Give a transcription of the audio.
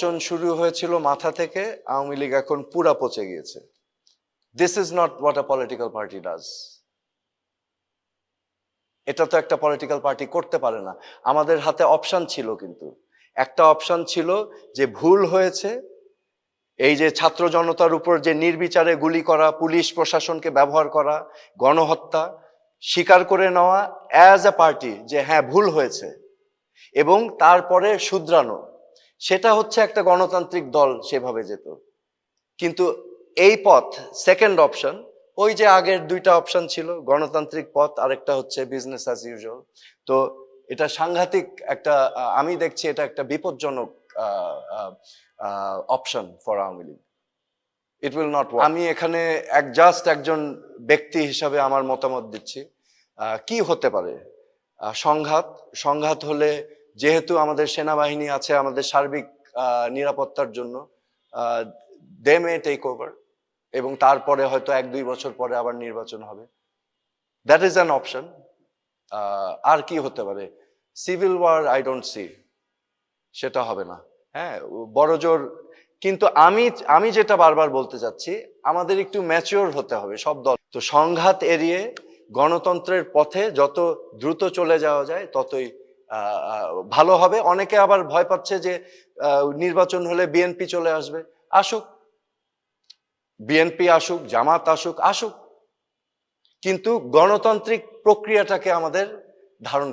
পচন শুরু হয়েছিল মাথা থেকে, আওয়ামী লীগ এখন পুরা পচে গিয়েছে। This is not what a political party does এটা তো একটা পলিটিক্যাল পার্টি করতে পারে না। আমাদের হাতে অপশন ছিল কিন্তু। একটা অপশন ছিল যে ভুল হয়েছে, এই যে ছাত্র জনতার উপর যে নির্বিচারে গুলি করা, পুলিশ প্রশাসনকে ব্যবহার করা, গণহত্যা, স্বীকার করে নেওয়া অ্যাজ এ পার্টি যে হ্যাঁ ভুল হয়েছে এবং তারপরে শুধরানো। সেটা হচ্ছে একটা গণতান্ত্রিক দল সেভাবে যেত। কিন্তু এই পথ সেকেন্ড অপশন ওই যে আগের দুইটা অপশন ছিল গণতান্ত্রিক পথ আরেকটা হচ্ছে বিজনেস অ্যাজ ইউজুয়াল তো এটা সাংঘাতিক একটা আমি দেখছি এটা একটা বিপজ্জনক option for Awami League. It will not আমি এখানে এক জাস্ট একজন ব্যক্তি হিসাবে আমার মতামত দিচ্ছি। কি হতে পারে? সংঘাত সংঘাত হলে যেহেতু আমাদের সেনাবাহিনী আছে আমাদের সার্বিক নিরাপত্তার জন্য দে মে টেক ওভার এবং তারপরে হয়তো এক দুই বছর পরে আবার নির্বাচন হবে। দ্যাট ইজ অ্যান অপশন আর কি হতে পারে? Civil war I don't see সেটা হবে না। হ্যাঁ বড় জোর। কিন্তু আমি আমি যেটা বারবার বলতে চাচ্ছি, আমাদের একটু ম্যাচিওর হতে হবে সব দল। তো সংঘাত এড়িয়ে গণতন্ত্রের পথে যত দ্রুত চলে যাওয়া যায়, ততই ভালো হবে। অনেকে আবার ভয় পাচ্ছে যে নির্বাচন হলে বিএনপি চলে আসবে। আসুক, বিএনপি আসুক, জামাত আসুক আসুক। কিন্তু গণতান্ত্রিক প্রক্রিয়াটাকে আমাদের ধারণ